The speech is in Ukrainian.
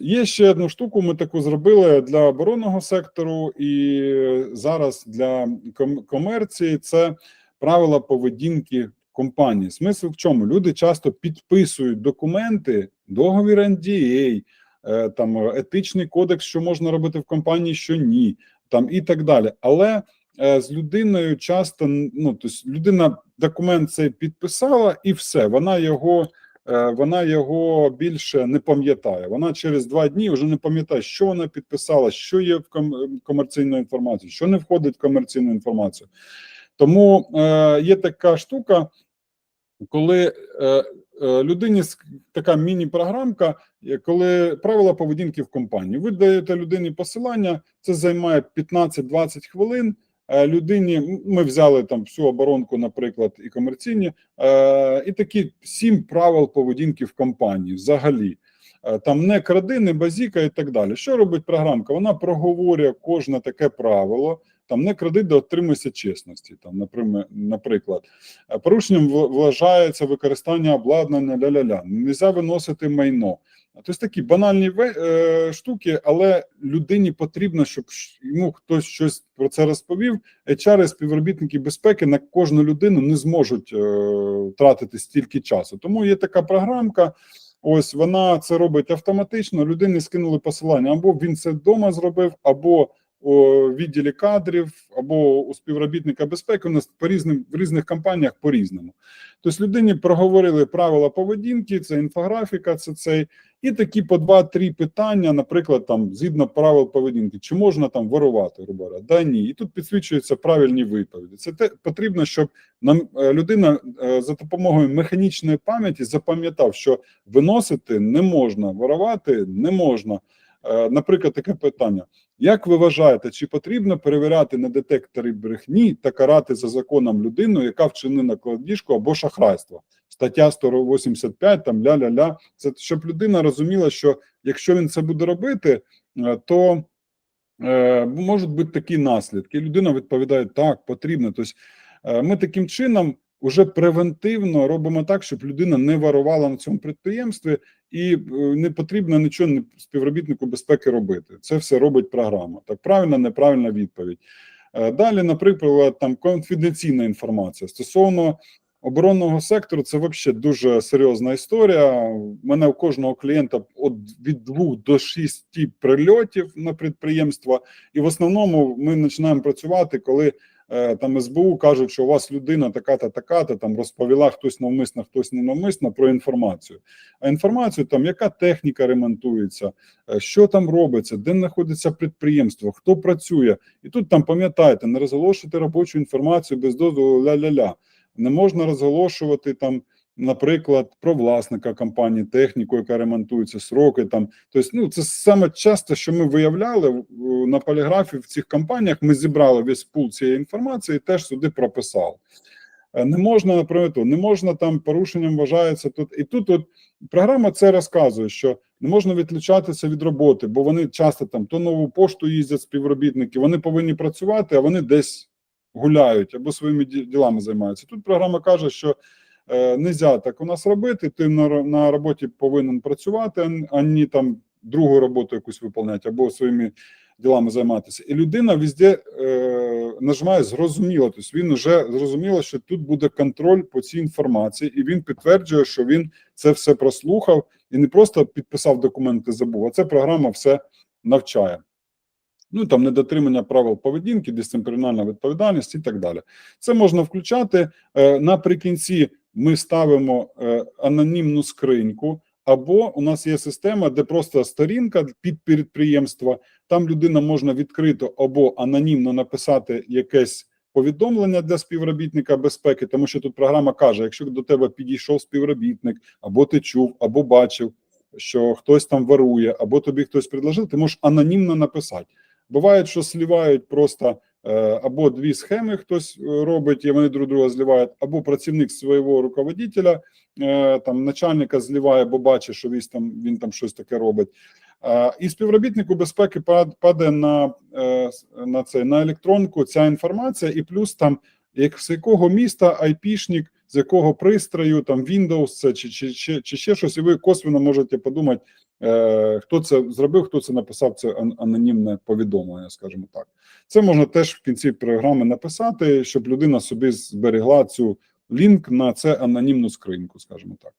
Є ще одну штуку. Ми таку зробили для оборонного сектору, і зараз для ком- комерції це правила поведінки компанії. Смисл в чому? Люди часто підписують документи, договір NDA, е, там етичний кодекс, що можна робити в компанії, що ні, там і так далі. Але е, з людиною часто ну тобто людина документ цей підписала, і все. Вона його вона його більше не пам'ятає. Вона через два дні вже не пам'ятає, що вона підписала, що є в ком- комерційній інформації, що не входить в комерційну інформацію. Тому е, є така штука, коли е, е, людині така міні-програмка, е, коли правила поведінки в компанії. Ви даєте людині посилання, це займає 15-20 хвилин. Е, Людині ми взяли там всю оборонку, наприклад, і комерційні, е, і такі сім правил поведінки в компанії взагалі. Е, Там не кради, не базіка і так далі. Що робить програмка? Вона проговорює кожне таке правило. Там не кради, де отримуйся чесності. Там, наприклад, Е, порушенням вважається використання обладнання ля-ля-ля. Нельзя виносити майно. Тобто такі банальні е, штуки, але людині потрібно, щоб йому хтось щось про це розповів. HR співробітники безпеки на кожну людину не зможуть е, тратити стільки часу. Тому є така програмка. Ось вона це робить автоматично. Людині скинули посилання, або він це вдома зробив, або у відділі кадрів, або у співробітника безпеки. У нас по різним в різних компаніях по різному. Тобто людині проговорили правила поведінки, це інфографіка, це цей, і такі по два-три питання, наприклад, там згідно правил поведінки, чи можна там ворувати, грубо да ні. І тут підсвічуються правильні відповіді. Це те потрібно, щоб нам е, людина е, за допомогою механічної пам'яті запам'ятав, що виносити не можна, ворувати не можна. Е, Наприклад, таке питання: як ви вважаєте, чи потрібно перевіряти на детекторі брехні та карати за законом людину, яка вчинила кладіжку або шахрайство? Стаття 185, там ля-ля-ля. Це щоб людина розуміла, що якщо він це буде робити, е, то е, можуть бути такі наслідки. Людина відповідає так, потрібно. Тобто е, ми таким чином уже превентивно робимо так, щоб людина не варувала на цьому підприємстві, і е, не потрібно нічого не- співробітнику безпеки робити. Це все робить програма. Так, правильна, неправильна відповідь. Е, Далі, наприклад, там конфіденційна інформація стосовно оборонного сектору. Це взагалі дуже серйозна історія. У мене у кожного клієнта від двох до шісти прильотів на підприємства, і в основному ми починаємо працювати, коли там СБУ кажуть, що у вас людина така-та, така-та там розповіла хтось навмисно, хтось ненавмисно про інформацію. А інформацію там, яка техніка ремонтується, е, що там робиться, де знаходиться підприємство, хто працює. І тут там пам'ятайте, не розголошувати робочу інформацію без дозволу ля-ля-ля. Не можна розголошувати там. Наприклад, про власника компанії, техніку, яка ремонтується, сроки там. Тобто, ну це саме часто, що ми виявляли на поліграфі в цих компаніях. Ми зібрали весь пул цієї інформації, і теж сюди прописали. Е, Не можна, наприклад, не можна там порушенням вважається тут. І тут от програма це розказує, що не можна відключатися від роботи, бо вони часто там то нову пошту їздять співробітники, вони повинні працювати, а вони десь гуляють або своїми ділами займаються. Тут програма каже, що нельзя так у нас робити. Ти на, на роботі повинен працювати, а не там другу роботу якусь виконувати або своїми ділами займатися. І людина везде е, нажимає зрозуміло. Тобто він вже зрозуміло, що тут буде контроль по цій інформації, і він підтверджує, що він це все прослухав і не просто підписав документи, забув, а це програма все навчає. Ну там недотримання правил поведінки, дисциплінарна відповідальність і так далі. Це можна включати. Е, наприкінці ми ставимо е, анонімну скриньку. Або у нас є система, де просто сторінка під підприємства, там людина можна відкрито або анонімно написати якесь повідомлення для співробітника безпеки, тому що тут програма каже: якщо до тебе підійшов співробітник, або ти чув, або бачив, що хтось там ворує, або тобі хтось предложив, ти можеш анонімно написати. Буває, що слівають просто або дві схеми, хтось е, робить, і вони друг друга зливають, або працівник свого руководителя, е, там начальника зливає, бо бачить, що він там він там щось таке робить. Е, І співробітнику безпеки пад- падає на, е, на це на електронку ця інформація, і плюс там як з якого міста айпішник, з якого пристрою, там Windows це чи, чи, чи, чи ще щось, і ви косвенно можете подумати, е, хто це зробив, хто це написав, це анонімне повідомлення, скажімо так. Це можна теж в кінці програми написати, щоб людина собі зберегла цю лінк на це анонімну скриньку, скажімо так.